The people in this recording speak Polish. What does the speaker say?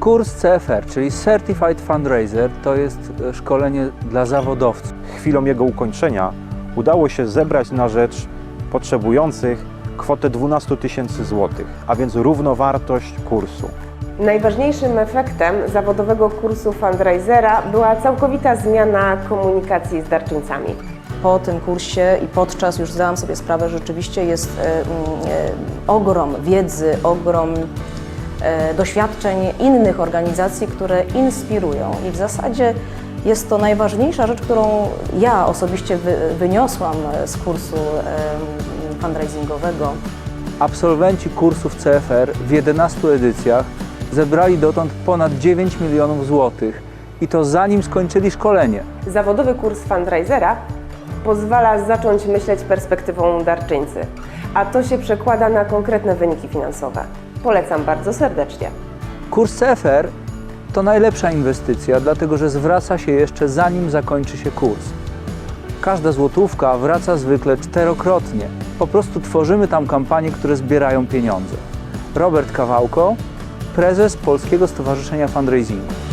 Kurs CFR, czyli Certified Fundraiser, to jest e, szkolenie dla zawodowców. Chwilą jego ukończenia udało się zebrać na rzecz potrzebujących kwotę 12 tysięcy złotych, a więc równowartość kursu. Najważniejszym efektem zawodowego kursu fundraisera była całkowita zmiana komunikacji z darczyńcami. Po tym kursie i podczas już zdałam sobie sprawę, że rzeczywiście jest e, mm, e, ogrom wiedzy, ogrom doświadczeń innych organizacji, które inspirują. I w zasadzie jest to najważniejsza rzecz, którą ja osobiście wy, wyniosłam z kursu fundraisingowego. Absolwenci kursów CFR w 11 edycjach zebrali dotąd ponad 9 milionów złotych i to zanim skończyli szkolenie. Zawodowy kurs fundraisera pozwala zacząć myśleć perspektywą darczyńcy, a to się przekłada na konkretne wyniki finansowe. Polecam bardzo serdecznie. Kurs CFR to najlepsza inwestycja, dlatego że zwraca się jeszcze zanim zakończy się kurs. Każda złotówka wraca zwykle czterokrotnie. Po prostu tworzymy tam kampanie, które zbierają pieniądze. Robert Kawałko, prezes Polskiego Stowarzyszenia Fundraisingu.